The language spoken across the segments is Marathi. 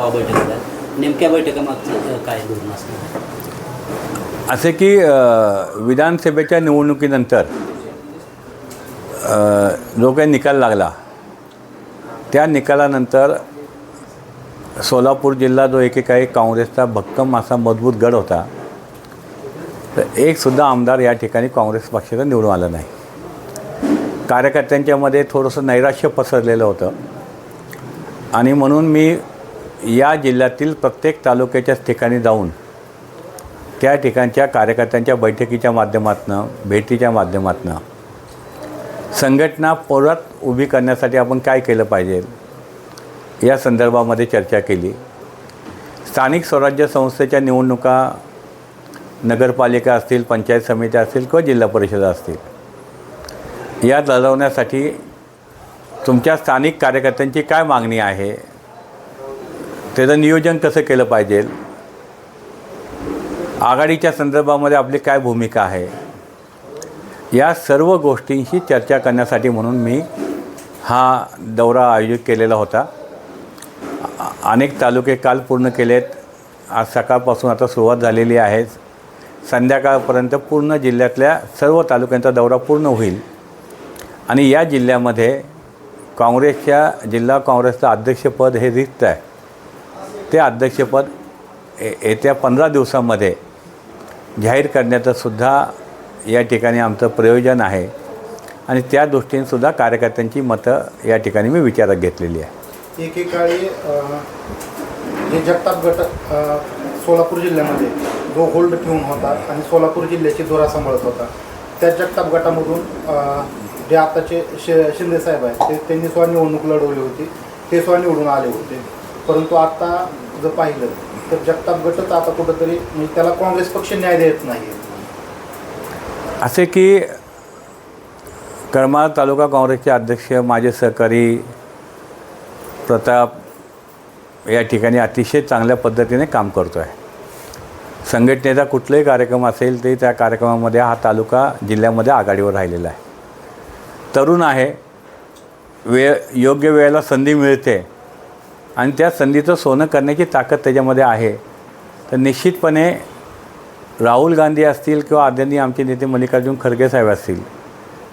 नेमक्या बैठकामागचं काय धोरण असणार? असे की विधानसभेच्या निवडणुकीनंतर जो काही निकाल लागला त्या निकालानंतर सोलापूर जिल्हा जो एकेकाळी काँग्रेसचा भक्कम असा मजबूत गड होता तर एकसुद्धा आमदार या ठिकाणी काँग्रेस पक्षाचा निवडून आला नाही. कार्यकर्त्यांच्यामध्ये थोडंसं नैराश्य पसरलेलं होतं. आणि म्हणून मी या जिल्ह्यातील प्रत्येक तालुक्याच्याच ठिकाणी जाऊन त्या ठिकाणच्या कार्यकर्त्यांच्या बैठकीच्या माध्यमातून भेटीच्या माध्यमातून संघटना परत उभी करण्यासाठी आपण काय केलं पाहिजे? या संदर्भामध्ये चर्चा केली. स्थानिक स्वराज्य संस्थेच्या निवडणुका नगरपालिका असतील पंचायत समित्या असतील किंवा जिल्हा परिषदा असतील. या लढवण्यासाठी तुमच्या स्थानिक कार्यकर्त्यांची काय मागणी आहे? त्याचं नियोजन कसं केलं पाहिजे? आघाडीच्या संदर्भामध्ये आपली काय भूमिका आहे? या सर्व गोष्टींशी चर्चा करण्यासाठी म्हणून मी हा दौरा आयोजित केलेला होता. अनेक तालुके काल पूर्ण केलेत. आज सकाळपासून आता सुरुवात झालेली आहे. संध्याकाळपर्यंत पूर्ण जिल्ह्यातल्या सर्व तालुक्यांचा दौरा पूर्ण होईल. आणि या जिल्ह्यामध्ये काँग्रेसच्या जिल्हा काँग्रेसचं अध्यक्षपद हे रिक्त आहे. ते अध्यक्षपद येत्या पंधरा दिवसामध्ये जाहीर करण्याचंसुद्धा या ठिकाणी आमचं प्रयोजन आहे. आणि त्या दृष्टीनेसुद्धा कार्यकर्त्यांची मतं या ठिकाणी मी विचारात घेतलेली आहे. एकेकाळी हे जगताप गट सोलापूर जिल्ह्यामध्ये जो होल्ड ठेवून होता आणि सोलापूर जिल्ह्याची दोरा सांभाळत होता त्या जगताप गटामधून जे आताचे शे शिंदे साहेब आहेत ते त्यांनी स्वतः निवडणूक लढवली होती. ते स्वतः निवडून आले होते. परंतु आता जर पाहिलं तर जगताप गटच आता कुठंतरी म्हणजे त्याला काँग्रेस पक्ष न्याय देत नाही असे की करमाळ तालुका काँग्रेसचे अध्यक्ष माझे सहकारी प्रताप या ठिकाणी अतिशय चांगल्या पद्धतीने काम करतो आहे संघटनेचा कुठलाही कार्यक्रम असेल तरी त्या कार्यक्रमामध्ये हा तालुका जिल्ह्यामध्ये आघाडीवर राहिलेला आहे. तरुण आहे. वेळ योग्य वेळेला संधी मिळते. आणि त्या संधीचं सोनं करण्याची ताकद त्याच्यामध्ये आहे. तर निश्चितपणे राहुल गांधी असतील किंवा आदरणीय आमचे नेते मल्लिकार्जुन खरगे साहेब असतील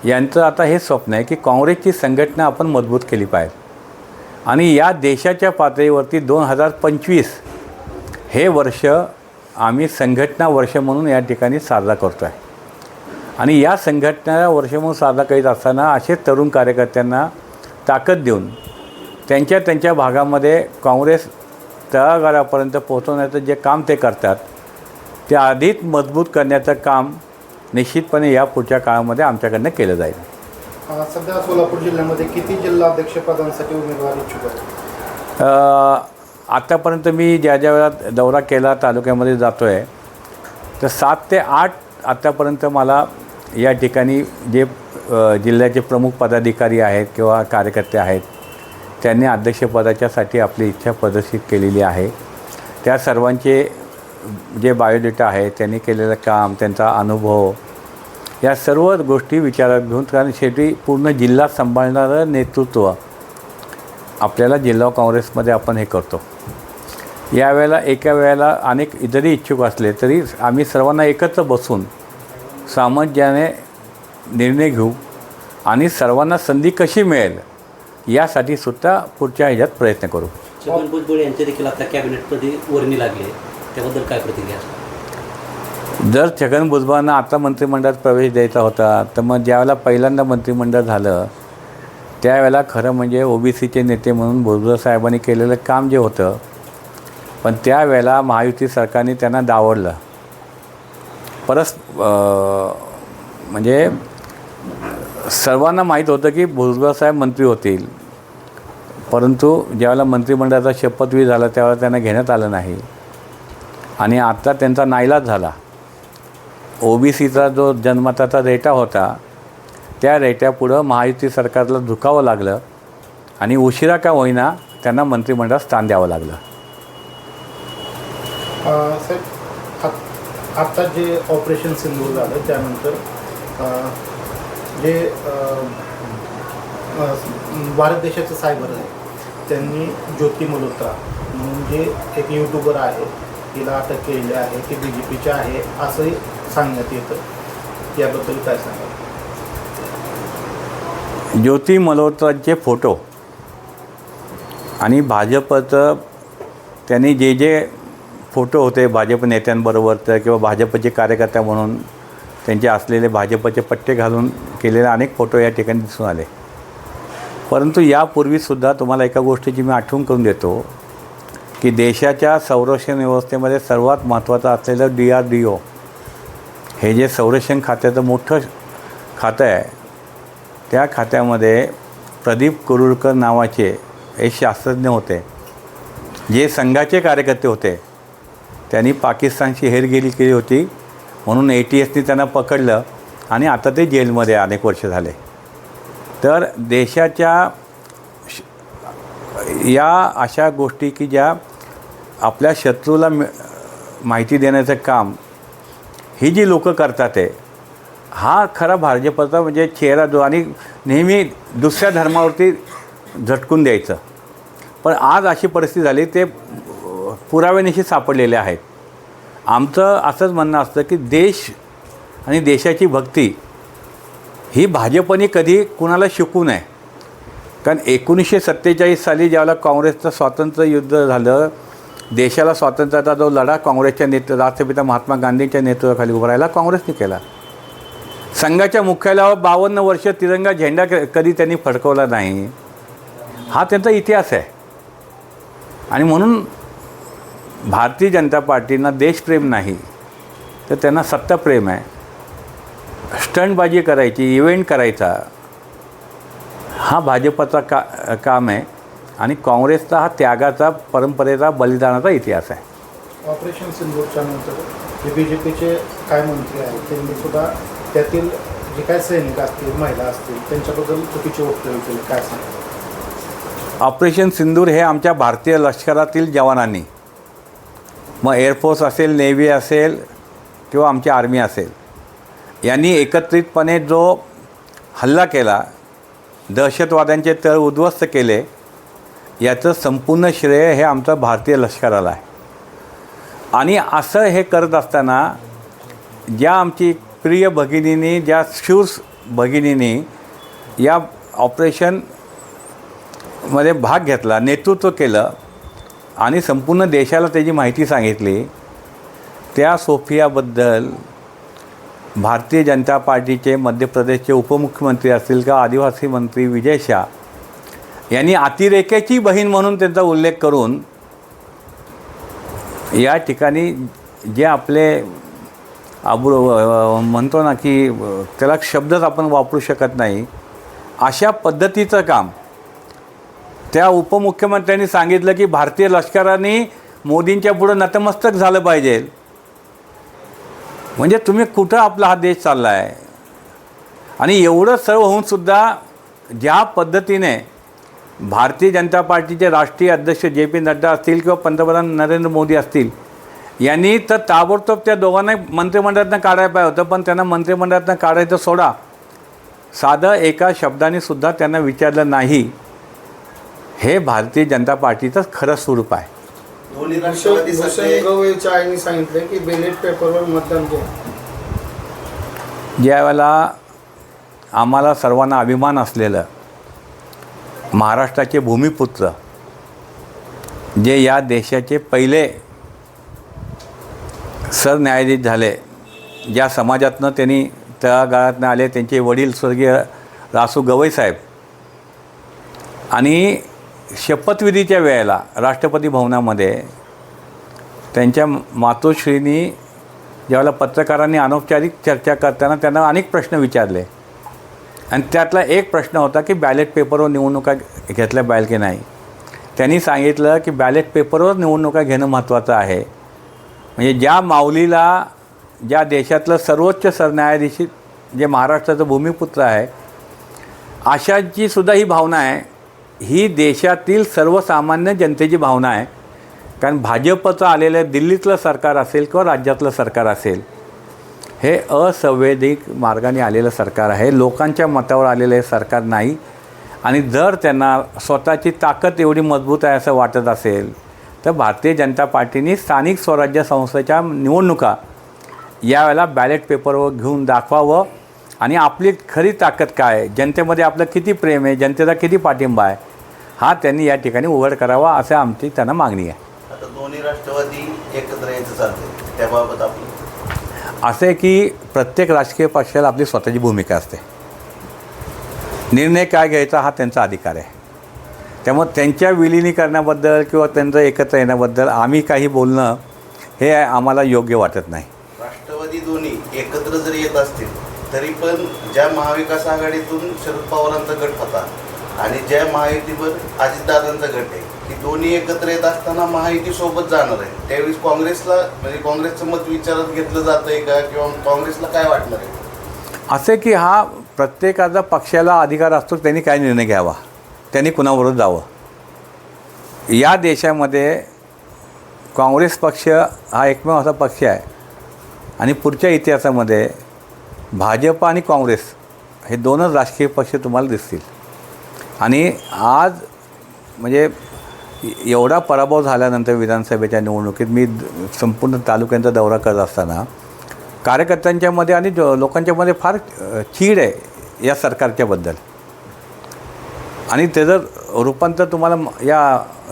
यांचं आता हे स्वप्न आहे की काँग्रेसची संघटना आपण मजबूत केली पाहिजे. आणि या देशाच्या पातळीवरती दोन हजार पंचवीस हे वर्ष आम्ही संघटना वर्ष म्हणून या ठिकाणी साजरा करतो आहे आणि या संघटना वर्ष म्हणून साजरा करीत असताना असे तरुण कार्यकर्त्यांना ताकद देऊन त्यांच्या त्यांच्या भागामध्ये काँग्रेस तळागाळापर्यंत पोहोचवण्याचं जे काम ते करतात ते अधिक मजबूत करण्याचं काम निश्चितपणे या पुढच्या काळामध्ये आमच्याकडनं केलं जाईल. अ, सध्या सोलापूर जिल्ह्यामध्ये किती जिल्हा अध्यक्षपदांसाठी उमेदवार इच्छुक आहेत? आत्तापर्यंत मी ज्या ज्या वेळा दौरा केला तालुक्यामध्ये जातो आहे तर सात ते आठ आत्तापर्यंत मला या ठिकाणी जे जिल्ह्याचे प्रमुख पदाधिकारी आहेत किंवा कार्यकर्ते आहेत त्यांनी अध्यक्षपदाच्यासाठी आपली इच्छा प्रदर्शित केलेली आहे. त्या सर्वांचे जे बायोडेटा आहे त्यांनी केलेलं काम त्यांचा अनुभव या सर्व गोष्टी विचारात घेऊन कारण शेवटी पूर्ण जिल्हा सांभाळणारं नेतृत्व आपल्याला जिल्हा काँग्रेसमध्ये आपण हे करतो. यावेळेला एका वेळेला अनेक जरी इच्छुक असले तरी आम्ही सर्वांना एकत्र बसून सामंजस्याने निर्णय घेऊ आणि सर्वांना संधी कशी मिळेल यासाठी सुद्धा पुढच्या ह्याच्यात प्रयत्न करू. छगन भुजबळ यांचे देखील आता कॅबिनेटमध्ये वर्णी लागले. त्याबद्दल काय प्रतिक्रिया? जर छगन भुजबळांना आता मंत्रिमंडळात प्रवेश द्यायचा होता तर मग ज्यावेळेला पहिल्यांदा मंत्रिमंडळ झालं त्यावेळेला खरं म्हणजे ओबीसीचे नेते म्हणून भुजबळ साहेबांनी केलेलं काम जे होतं पण त्यावेळेला महायुती सरकारने त्यांना डावडलं. परस म्हणजे सर्वांना माहीत होतं की भुजबळसाहेब मंत्री होतील. परंतु ज्यावेळेला मंत्रिमंडळाचा शपथविधी झाला त्यावेळेला त्यांना घेण्यात आलं नाही. आणि आत्ता त्यांचा नाईलाज झाला. ओ बी सीचा जो जन्मताचा रेटा होता त्या रेट्यापुढं महायुती सरकारला झुकावं लागलं आणि उशिरा का होईना त्यांना मंत्रिमंडळात स्थान द्यावं लागलं. आत्ता साहेब जे ऑपरेशन सिंधू झालं त्यानंतर जे भारत देशाचं सायबर आहे त्यांनी ज्योती मल्होत्रा म्हणून जे एक यूट्यूबर आहे तिला अटक केलेली आहे ती बी जे पीची आहे असंही सांगण्यात येतं. याबद्दल काय सांगा ज्योती मल्होत्राचे फोटो आणि भाजपचं त्यांनी जे जे फोटो होते भाजप नेत्यांबरोबर तर किंवा भाजपचे कार्यकर्ता म्हणून त्यांचे असलेले भाजपचे पट्टे घालून केलेले अनेक फोटो या ठिकाणी दिसून आले. परंतु यापूर्वीसुद्धा तुम्हाला एका गोष्टीची मी आठवण करून देतो की देशाच्या संरक्षण व्यवस्थेमध्ये सर्वात महत्त्वाचं असलेलं डी आर डी ओ हे जे संरक्षण खात्याचं मोठं खातं आहे त्या खात्यामध्ये प्रदीप कुरुळकर नावाचे एक शास्त्रज्ञ होते जे संघाचे कार्यकर्ते होते. त्यांनी पाकिस्तानची हेरगिरी केली होती. म्हणून ए टी एसने त्यांना पकडलं आणि आता ते जेलमध्ये अनेक वर्ष झाले. तर देशाच्या या अशा गोष्टी की ज्या आपल्या शत्रूला मि- माहिती देण्याचं काम ही जी लोकं करतात आहे हा खरा भाजपचा म्हणजे चेहरा जो आणि नेहमी दुसऱ्या धर्मावरती झटकून द्यायचं. पण आज अशी परिस्थिती झाली ते पुराव्यानिशी सापडलेले आहेत. आमचं असंच म्हणणं असतं की देश आणि देशाची भक्ती ही भाजपने कधी कुणाला शिकू नये. कारण एकोणीसशे सत्तेचाळीस साली ज्यावेळेला काँग्रेसचं स्वातंत्र्य युद्ध झालं देशाला स्वातंत्र्याचा जो लढा काँग्रेसच्या नेतृत्व राष्ट्रपिता महात्मा गांधींच्या नेतृत्वाखाली उभा राहिला काँग्रेसने केला. संघाच्या मुख्यालयावर बावन्न वर्ष तिरंगा झेंडा क- कधी त्यांनी फडकवला नाही. हा त्यांचा इतिहास आहे. आणि म्हणून भारतीय जनता पार्टींना देशप्रेम नाही तर त्यांना सत्ताप्रेम आहे. स्टंटबाजी करायची इव्हेंट करायचा हा भाजपचा का काम आहे. आणि काँग्रेसचा हा त्यागाचा परंपरेचा बलिदानाचा इतिहास आहे. ऑपरेशन सिंदूरच्या नंतर जे बी जे पीचे काय मंत्री आहेत त्यांनी सुद्धा त्यातील जे काय सैनिक असतील महिला असतील त्यांच्याबद्दल चुकीचे वक्तव्य केले. काय सांगा ऑपरेशन सिंदूर हे आमच्या भारतीय लष्करातील जवानांनी मग एअरफोर्स असेल नेव्ही असेल किंवा आमची आर्मी असेल यांनी एकत्रितपणे जो हल्ला केला दहशतवाद्यांचे तळ उद्ध्वस्त केले याचं संपूर्ण श्रेय हे आमचं भारतीय लष्कराला आहे. आणि असं हे करत असताना ज्या आमची प्रिय भगिनींनी ज्या शूर भगिनींनी या ऑपरेशनमध्ये भाग घेतला नेतृत्व केलं आणि संपूर्ण देशाला त्याची माहिती सांगितली. त्या सोफियाबद्दल भारतीय जनता पार्टीचे मध्य प्रदेशचे उपमुख्यमंत्री असतील का आदिवासी मंत्री विजय शाह यांनी अतिरेक्याची बहीण म्हणून त्यांचा उल्लेख करून या ठिकाणी जे आपले आबू म्हणतो ना की त्याला शब्दच आपण वापरू शकत नाही. अशा पद्धतीचं काम त्या उपमुख्यमंत्र्यांनी सांगितलं की भारतीय लष्कराने मोदींच्या पुढं नतमस्तक झालं पाहिजे. म्हणजे तुम्ही कुठं आपला हा देश चालला आहे आणि एवढं सर्व होऊनसुद्धा ज्या पद्धतीने भारतीय जनता पार्टीचे राष्ट्रीय अध्यक्ष जे पी नड्डा असतील किंवा पंतप्रधान नरेंद्र मोदी असतील यांनी तर ताबडतोब त्या दोघांना मंत्रिमंडळातनं काढायला पाहिजे होतं पण त्यांना मंत्रिमंडळातनं काढायचं सोडा. साधं एका शब्दाने सुद्धा त्यांना विचारलं नाही. हे भारतीय जनता पार्टीचंच खरं स्वरूप आहे. दोन्ही भूषण राष्ट्रवादी भूषण सरते गवईच्या आईने सांगितले की बॅलेट पेपरवर मतदान घ्या. ज्या वेळेला आम्हाला सर्वांना अभिमान असलेलं महाराष्ट्राचे भूमिपुत्र जे या देशाचे पहिले सरन्यायाधीश झाले ज्या समाजातनं त्यांनी तळागाळातनं आले त्यांचे वडील स्वर्गीय रासू गवई साहेब. आणि शपथविधीच्या वेळेला राष्ट्रपती भवनामध्ये त्यांच्या मातोश्रीनी ज्यावेळेला पत्रकारांनी अनौपचारिक चर्चा करताना त्यांना अनेक प्रश्न विचारले. आणि त्यातला एक प्रश्न होता की बॅलेट पेपरवर निवडणुका घेतल्या पाहिजे की नाही? त्यांनी सांगितलं की बॅलेट पेपरवर निवडणुका घेणं महत्त्वाचं आहे. म्हणजे ज्या माऊलीला ज्या देशातलं सर्वोच्च सरन्यायाधीश जे महाराष्ट्राचं भूमिपुत्र आहे अशाची सुद्धा ही भावना आहे. ही देशातील सर्वसामान्य जनतेची भावना आहे. कारण भाजपचं आलेलं दिल्लीतलं सरकार असेल किंवा राज्यातलं सरकार असेल हे असंवेदिक मार्गाने आलेलं सरकार आहे. लोकांच्या मतावर आलेलं हे सरकार नाही. आणि जर त्यांना स्वतःची ताकद एवढी मजबूत आहे असं वाटत असेल तर भारतीय जनता पार्टीने स्थानिक स्वराज्य संस्थेच्या निवडणुका यावेळेला बॅलेट पेपरवर घेऊन दाखवावं. आणि आपली खरी ताकद काय आहे? जनतेमध्ये आपलं किती प्रेम आहे? जनतेचा किती पाठिंबा आहे? हा त्यांनी या ठिकाणी उघड करावा असं आमची त्यांना मागणी आहे. आता दोन्ही राष्ट्रवादी एकत्र यायचं चालतंय त्याबाबत आपलं? असं आहे की प्रत्येक राजकीय पक्षाला आपली स्वतःची भूमिका असते. निर्णय काय घ्यायचा हा त्यांचा अधिकार आहे. त्यामुळे त्यांच्या विलिनीकरणाबद्दल किंवा त्यांचं एकत्र येण्याबद्दल आम्ही काही बोलणं हे आम्हाला योग्य वाटत नाही. राष्ट्रवादी दोन्ही एकत्र जरी येत असतील तरी पण ज्या महाविकास आघाडीतून शरद पवारांचा गट होता आणि ज्या महायुतीवर अजितदादांचा गट आहे की दोन्ही एकत्र येत असताना महायुती सोबत जाणार आहे. त्यावेळेस काँग्रेसला म्हणजे काँग्रेसचं मत विचारात घेतलं जातं आहे का किंवा काँग्रेसला काय वाटणार आहे? असे की हा प्रत्येकाचा पक्षाला अधिकार असतो त्यांनी काय निर्णय घ्यावा? त्यांनी कुणाबरोबर जावं? या देशामध्ये काँग्रेस पक्ष हा एकमेव असा पक्ष आहे. आणि पुढच्या इतिहासामध्ये भाजप आणि काँग्रेस हे दोनच राजकीय पक्ष तुम्हाला दिसतील. आणि आज म्हणजे एवढा पराभव झाल्यानंतर विधानसभेच्या निवडणुकीत मी संपूर्ण तालुक्यांचा दौरा करत असताना कार्यकर्त्यांच्यामध्ये आणि जो- लोकांच्यामध्ये फार चीड आहे या सरकारच्याबद्दल आणि त्याचं रूपांतर तुम्हाला या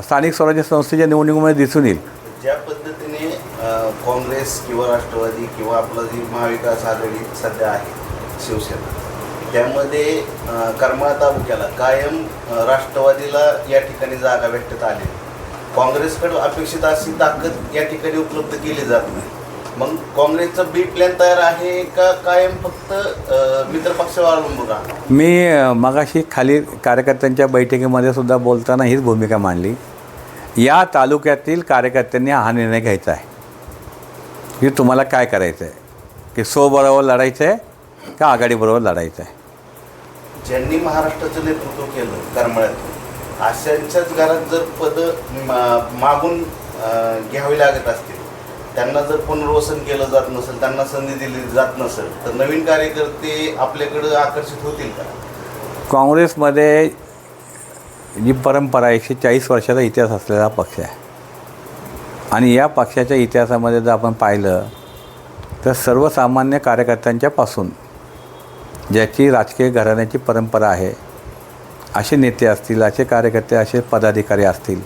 स्थानिक स्वराज्य संस्थेच्या निवडणुकीमध्ये दिसून येईल. ज्या पद्धतीने काँग्रेस किंवा राष्ट्रवादी किंवा आपलं जी महाविकास आघाडी सध्या आहे शिवसेना त्यामध्ये करमाळा तालुक्याला कायम राष्ट्रवादीला या ठिकाणी जागा भेटत आली. काँग्रेसकडं अपेक्षित अशी ताकद या ठिकाणी उपलब्ध केली जात नाही. मग काँग्रेसचं बी प्लॅन तयार आहे का कायम फक्त मित्रपक्षावर अवलंबून राहणार? मी मगाशी खाली कार्यकर्त्यांच्या बैठकीमध्ये सुद्धा बोलताना हीच भूमिका मांडली. या तालुक्यातील कार्यकर्त्यांनी हा निर्णय घ्यायचा आहे. की तुम्हाला काय करायचं आहे की सोबरोबर लढायचं आहे का आघाडीबरोबर लढायचं आहे ज्यांनी महाराष्ट्राचं नेतृत्व केलं करमळ्यातून अशांच्याच घरात जर पदं मा- मागून घ्यावी लागत असतील त्यांना जर पुनर्वसन केलं जात नसेल त्यांना संधी दिली जात नसेल तर नवीन कार्यकर्ते आपल्याकडं आकर्षित होतील का? काँग्रेसमध्ये जी परंपरा एकशे चाळीस वर्षाचा इतिहास असलेला पक्ष आहे. आणि या पक्षाच्या इतिहासामध्ये जर आपण पाहिलं तर सर्वसामान्य कार्यकर्त्यांच्यापासून ज्याची राजकीय घराण्याची परंपरा आहे असे नेते असतील असे कार्यकर्ते असे पदाधिकारी असतील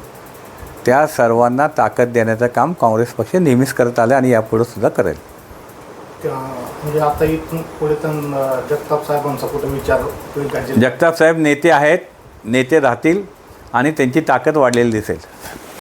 त्या सर्वांना ताकद देण्याचं काम काँग्रेस पक्ष नेहमीच करत आले आणि यापुढे सुद्धा करेल म्हणजे आता इथून पुढे तर जगताप साहेबांचा कुठे विचार? जगताप साहेब नेते आहेत नेते राहतील आणि त्यांची ताकद वाढलेली दिसेल